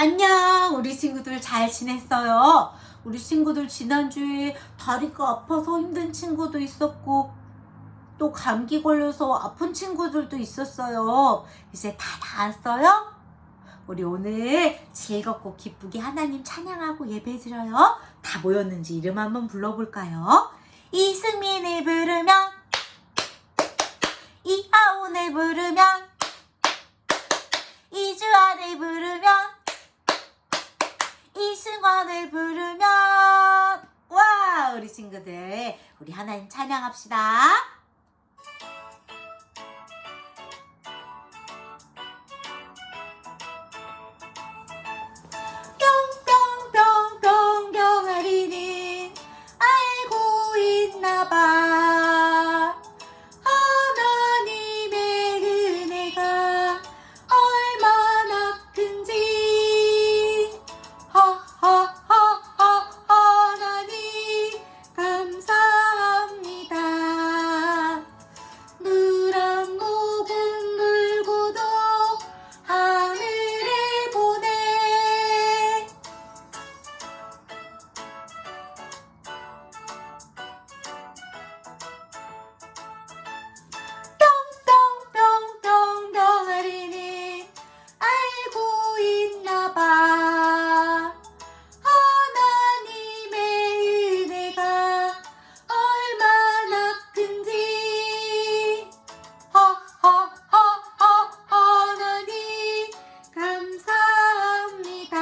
안녕, 우리 친구들 잘 지냈어요? 우리 친구들 지난주에 다리가 아파서 힘든 친구도 있었고, 또 감기 걸려서 아픈 친구들도 있었어요. 이제 다 나았어요? 우리 오늘 즐겁고 기쁘게 하나님 찬양하고 예배 드려요. 다 모였는지 이름 한번 불러볼까요? 이승민을 부르면, 이하온을 부르면, 이주환을 부르면, 이승환을 부르면 와 우리 친구들 우리 하나님 찬양합시다. 알고 있나 봐. 하나님의 은혜가 얼마나 큰지. 하나님 감사합니다.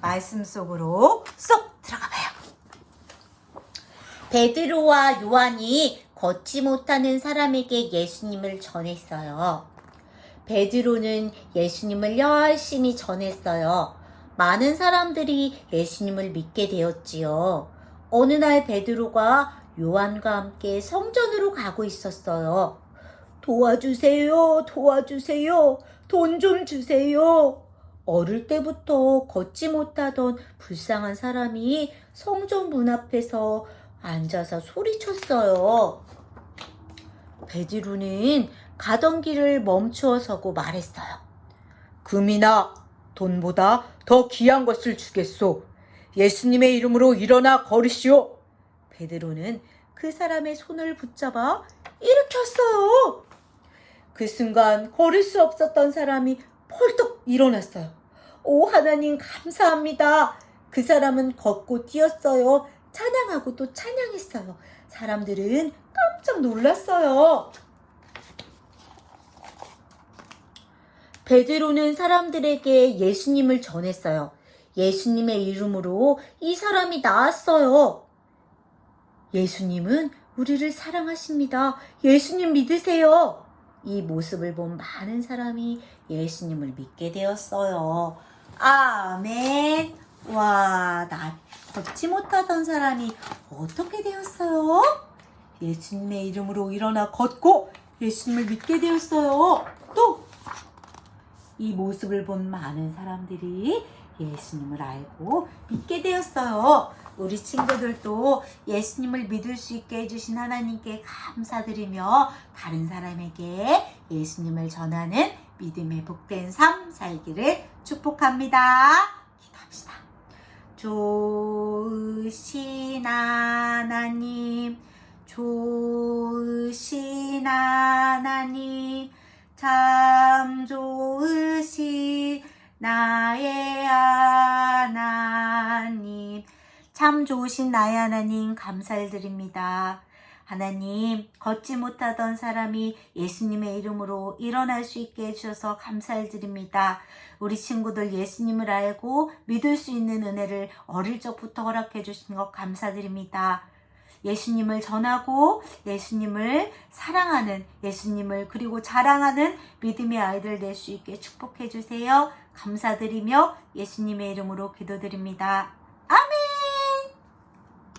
말씀 속으로 쏙 베드로와 요한이 걷지 못하는 사람에게 예수님을 전했어요. 베드로는 예수님을 열심히 전했어요. 많은 사람들이 예수님을 믿게 되었지요. 어느 날 베드로가 요한과 함께 성전으로 가고 있었어요. 도와주세요, 도와주세요, 돈 좀 주세요. 어릴 때부터 걷지 못하던 불쌍한 사람이 성전 문 앞에서 앉아서 소리쳤어요. 베드로는 가던 길을 멈추어 서고 말했어요. 금이나 돈보다 더 귀한 것을 주겠소. 예수님의 이름으로 일어나 걸으시오. 베드로는 그 사람의 손을 붙잡아 일으켰어요. 그 순간 걸을 수 없었던 사람이 펄떡 일어났어요. 오, 하나님 감사합니다. 그 사람은 걷고 뛰었어요. 찬양하고 또 찬양했어요. 사람들은 깜짝 놀랐어요. 베드로는 사람들에게 예수님을 전했어요. 예수님의 이름으로 이 사람이 나았어요. 예수님은 우리를 사랑하십니다. 예수님 믿으세요. 이 모습을 본 많은 사람이 예수님을 믿게 되었어요. 아멘. 와, 나 걷지 못하던 사람이 어떻게 되었어요? 예수님의 이름으로 일어나 걷고 예수님을 믿게 되었어요. 또 이 모습을 본 많은 사람들이 예수님을 알고 믿게 되었어요. 우리 친구들도 예수님을 믿을 수 있게 해주신 하나님께 감사드리며 다른 사람에게 예수님을 전하는 믿음의 복된 삶 살기를 축복합니다. 좋으신 하나님, 좋으신 하나님, 참 좋으신 나의 하나님, 참 좋으신 나의 하나님 감사를 드립니다. 하나님, 걷지 못하던 사람이 예수님의 이름으로 일어날 수 있게 해주셔서 감사를 드립니다. 우리 친구들 예수님을 알고 믿을 수 있는 은혜를 어릴 적부터 허락해 주신 것 감사드립니다. 예수님을 전하고 예수님을 사랑하는 예수님을 그리고 자랑하는 믿음의 아이들 될 수 있게 축복해 주세요. 감사드리며 예수님의 이름으로 기도드립니다.